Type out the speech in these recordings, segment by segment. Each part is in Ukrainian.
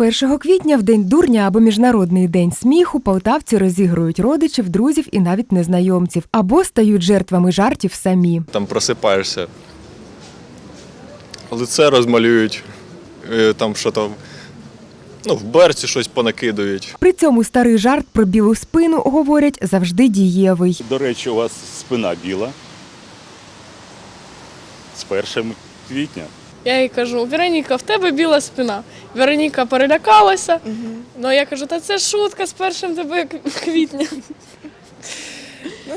1 квітня, в день дурня або міжнародний день сміху, полтавці розігрують родичів, друзів і навіть незнайомців, або стають жертвами жартів самі. Там просипаєшся, лице розмалюють, е, там що там, ну, в берці щось понакидують. При цьому старий жарт про білу спину говорять завжди дієвий. До речі, у вас спина біла. З 1 квітня. Я їй кажу, Вероніка, в тебе біла спина. Вероніка перелякалася. Ну я кажу, та це шутка з першим тебе квітня.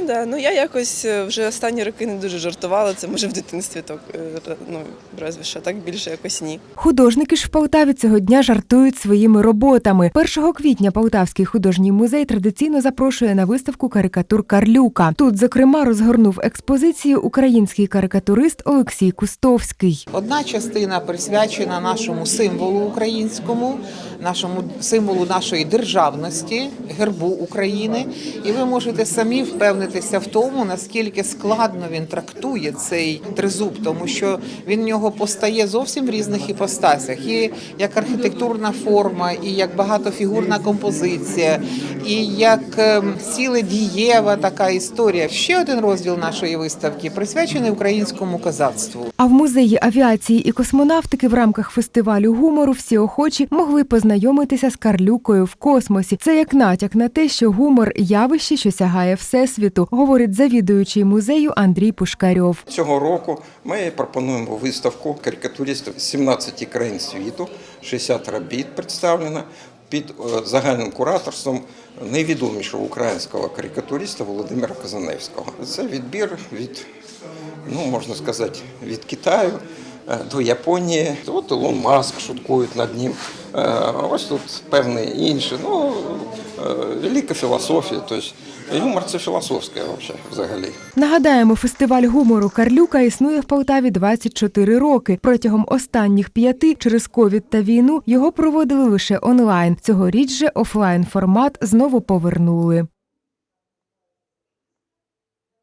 Да, ну я якось е, вже останні роки не дуже жартувала. Це може в дитинстві так, е, ну разве що так більше якось ні. Художники ж в Полтаві цього дня жартують своїми роботами. 1 квітня Полтавський художній музей традиційно запрошує на виставку карикатур Карлюка. Тут, зокрема, розгорнув експозицію український карикатурист Олексій Кустовський. Одна частина присвячена нашому символу українському, нашому символу нашої державності, гербу України. І ви можете самі впевнитися в тому, наскільки складно він трактує цей тризуб, тому що він в нього постає зовсім в різних іпостасях. І як архітектурна форма, і як багатофігурна композиція, і як ем, ціле дієва така історія. Ще один розділ нашої виставки присвячений українському козацтву. А в музеї авіації і космонавтики в рамках фестивалю гумору всі охочі могли познайомитися з Карлюкою в космосі. Це як натяк на те, що гумор явище, що сягає всесвіту, говорить завідуючий музею Андрій Пушкарьов. Цього року ми пропонуємо виставку карикатуристів з 17 країн світу, 60 робіт представлено під е, загальним кураторством найвідомішого українського карикатуриста Володимира Казаневського. Це відбір від, ну можна сказати, від Китаю. Е, До Японії, от Ілон Маск шуткують над ним. Е, Ось тут певні інші. Ну, е, велика філософія. Тобто юмор це філософське взагалі. Нагадаємо, фестиваль гумору Карлюка існує в Полтаві 24 роки. Протягом останніх п'яти через ковід та війну його проводили лише онлайн. Цьогоріч же офлайн формат знову повернули.